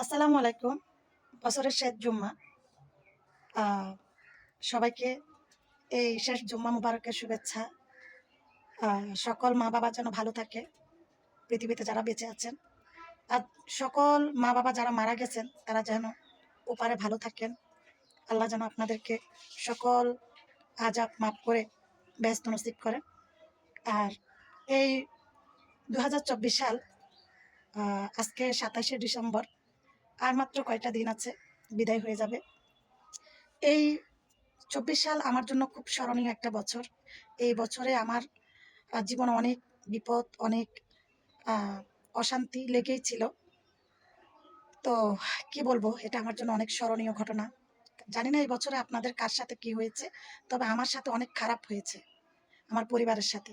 আসসালামু আলাইকুম, বছরের শেষ জুম্মা। সবাইকে এই শেষ জুম্মা মুবারকের শুভেচ্ছা। সকল মা বাবা যেন ভালো থাকে পৃথিবীতে যারা বেঁচে আছেন। আর সকল মা বাবা যারা মারা গেছেন, তারা যেন ওপারে ভালো থাকেন। আল্লাহ যেন আপনাদেরকে সকল আজাব মাফ করে, ব্যস্ত নসিব করেন। আর এই দুহাজার চব্বিশ সাল আজকে সাতাশে ডিসেম্বর আর মাত্র কয়টা দিন আছে, বিদায় হয়ে যাবে। এই চব্বিশ সাল আমার জন্য খুব স্মরণীয় একটা বছর। এই বছরে আমার জীবনে অনেক বিপদ, অনেক অশান্তি লেগেই ছিল। তো কি বলব, এটা আমার জন্য অনেক স্মরণীয় ঘটনা। জানি না এই বছরে আপনাদের কার সাথে কি হয়েছে, তবে আমার সাথে অনেক খারাপ হয়েছে, আমার পরিবারের সাথে।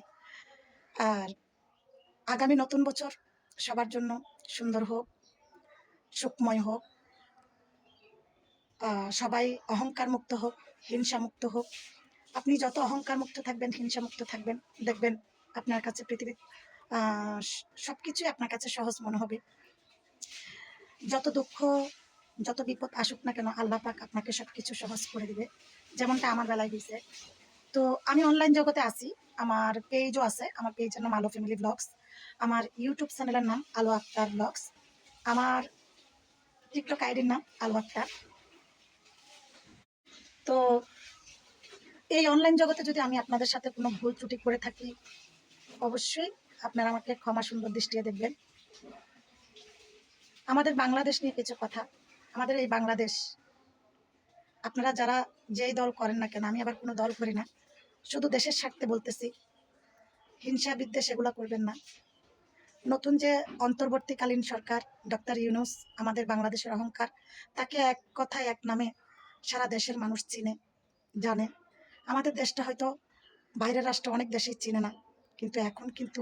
আর আগামী নতুন বছর সবার জন্য সুন্দর হোক সুখময় হোক সবাই অহংকার মুক্ত হোক হিংসা মুক্ত হোক। আপনি যত অহংকার মুক্ত থাকবেন হিংসা মুক্ত থাকবেন, দেখবেন আপনার কাছে পৃথিবীর সব কিছুই আপনার কাছে সহজ মনে হবে। যত দুঃখ, যত বিপদ আসুক না কেন, আল্লাহ পাক আপনাকে সব কিছু সহজ করে দিবে। যেমনটা আমার বেলায় হয়েছে। তো আমি অনলাইন জগতে আছি। আমার পেজও আছে। আমার পেজের নাম আলো ফ্যামিলি ব্লগস আমার ইউটিউব চ্যানেলের নাম আলো আক্তার ব্লগস আমার টিকটক আইডির নাম আলো আক্তার তো এই অনলাইন জগতে যদি আমি আপনাদের সাথে কোনো ভুল ত্রুটি করে থাকি, অবশ্যই আপনারা আমাকে ক্ষমা সুন্দর দৃষ্টিতে দেখবেন। আমাদের বাংলাদেশ নিয়ে কিছু কথা, আমাদের এই বাংলাদেশ, আপনারা যারা যেই দল করেন না কেন, আমি আবার কোনো দল করি না, শুধু দেশের স্বার্থে বলতেছি, হিংসা বিদ্বেষ এগুলো করবেন না। নতুন যে অন্তর্বর্তীকালীন সরকার, ডক্টর ইউনুস, আমাদের বাংলাদেশের অহংকার, তাকে এক কথায়, এক নামে সারা দেশের মানুষ চিনে, জানে। আমাদের দেশটা হয়তো বাইরের রাষ্ট্র অনেক দেশেই চিনে না, কিন্তু এখন কিন্তু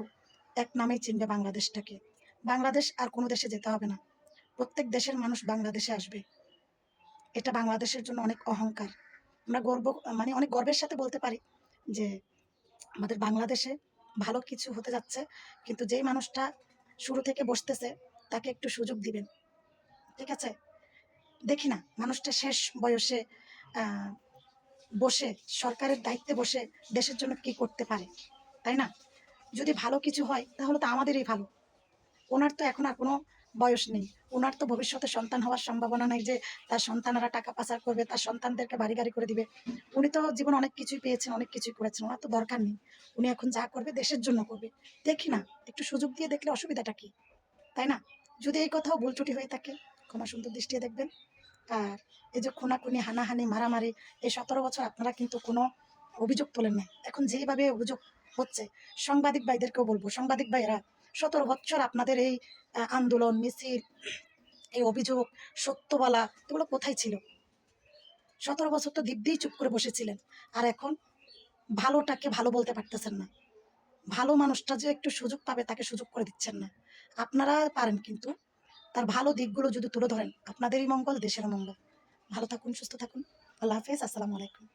এক নামেই চিনবে বাংলাদেশটাকে। বাংলাদেশ আর কোনো দেশে যেতে হবে না। প্রত্যেক দেশের মানুষ বাংলাদেশে আসবে। এটা বাংলাদেশের জন্য অনেক অহংকার। আমরা গর্ব মানে অনেক গর্বের সাথে বলতে পারি যে আমাদের বাংলাদেশে ভালো কিছু হতে যাচ্ছে, কিন্তু যেই মানুষটা শুরু থেকে বসতেছে, তাকে একটু সুযোগ দিবেন। ঠিক আছে? দেখি না, মানুষটা শেষ বয়সে বসে, সরকারের দায়িত্বে বসে দেশের জন্য কি করতে পারে, তাই না? যদি ভালো কিছু হয়, তাহলে তো আমাদেরই ভালো। ওনার তো এখন আর কোনো বয়স নেই। ওনার তো ভবিষ্যতে সন্তান হওয়ার সম্ভাবনা নাই যে তার সন্তানেরা টাকা পাচার করবে তার সন্তানদেরকে বাড়ি গাড়ি করে দিবে। উনি তো জীবন অনেক কিছুই পেয়েছেন অনেক কিছুই করেছেন ওনার তো দরকার নেই। উনি এখন যা করবে দেশের জন্য করবে। দেখি না একটু সুযোগ দিয়ে দেখলে অসুবিধাটা কি? তাই না? যদি এই কথাও ভুল ত্রুটি হয়ে থাকে ক্ষমা সুন্দর দৃষ্টিতে দেখবেন। আর এই যে খুনাখুনি হানাহানি মারামারি এই সতেরো বছর আপনারা কিন্তু কোনো অভিযোগ তোলেন না এখন যেইভাবে অভিযোগ হচ্ছে সাংবাদিক ভাইদেরকেও বলব সাংবাদিক ভাইয়েরা সতেরো বছর আপনাদের এই আন্দোলন, মিছিল, এই অভিযোগ সত্য বলা এগুলো কোথায় ছিল? সতেরো বছর তো দিব্যেই চুপ করে বসেছিলেন। আর এখন ভালোটাকে ভালো বলতে পারতেছেন না। ভালো মানুষটা যে একটু সুযোগ পাবে তাকে সুযোগ করে দিচ্ছেন না। আপনারা পারেন কিন্তু তার ভালো দিকগুলো যদি তুলে ধরেন। আপনাদেরই মঙ্গল, দেশের মঙ্গল। ভালো থাকুন, সুস্থ থাকুন। আল্লাহ হাফেজ, আসসালামু আলাইকুম।